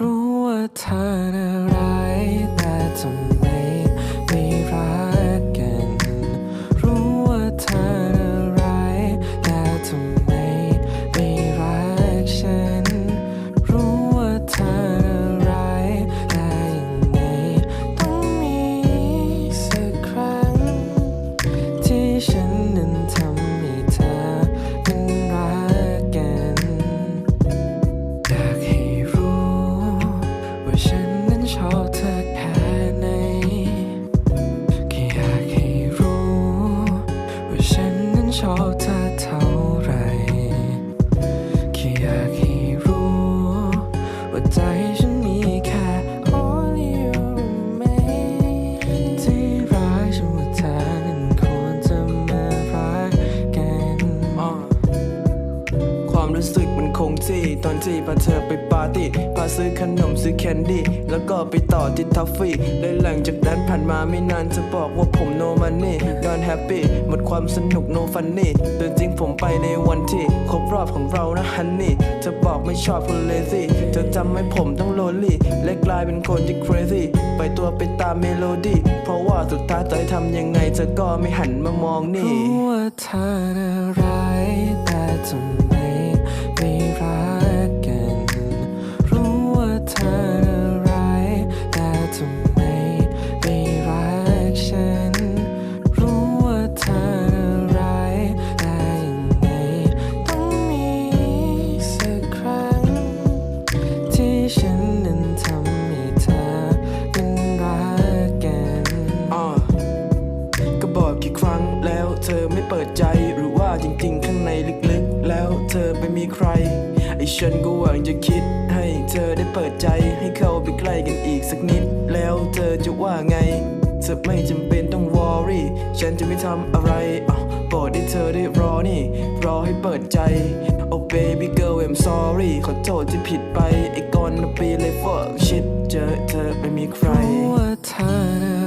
รู้ว่าเธอน่ะร้ายแต่ทำไมไม่รักกัน รู้ว่าเธอน่ะร้ายแต่ทำไมไม่รักฉัน รู้ว่าเธอน่ะร้ายแต่ยังไงต้องมีสักครั้ง ที่ฉันนั้นทำ มันคงที่ ตอนที่พาเธอไปปาร์ตี้ พาซื้อขนมซื้อแคนดี้ แล้วก็ไปต่อที่ทัฟฟี่และหลังจากนั้นผ่านมาไม่นานจะบอกว่าผม no money not happy หมดความสนุก no funny แต่จริงผมไปในวันที่ครบรอบของเรานะฮันนี่เธอบอกไม่ชอบคน lazy เธอทำให้ผมต้อง lonely และกลายเป็นคนที่ crazy ไปตัวไปตามเมโลดี้เพราะว่าสุดท้ายต่อยทำยังไงเธอก็ไม่หันมามองนี่รู้ว่าเธอน่ะร้ายแต่ทำ ในลึกๆ แล้วเธอไปมีใคร ไอ้ฉันก็หวังจะคิด ให้เธอได้เปิดใจให้เข้าไปใกล้กันอีกสักนิด แล้วเธอจะว่าไงเธอไม่จำเป็นต้องวอรี่ฉันจะไม่ทำอะไรอะโปรดให้เธอได้รอนี่ รอให้เปิดใจ Oh baby girl I'm sorry ขอโทษที่ผิดไป ไอ้ก่อนนะปีเลย fuck shit เจอเธอไม่มีใครว่าเธอ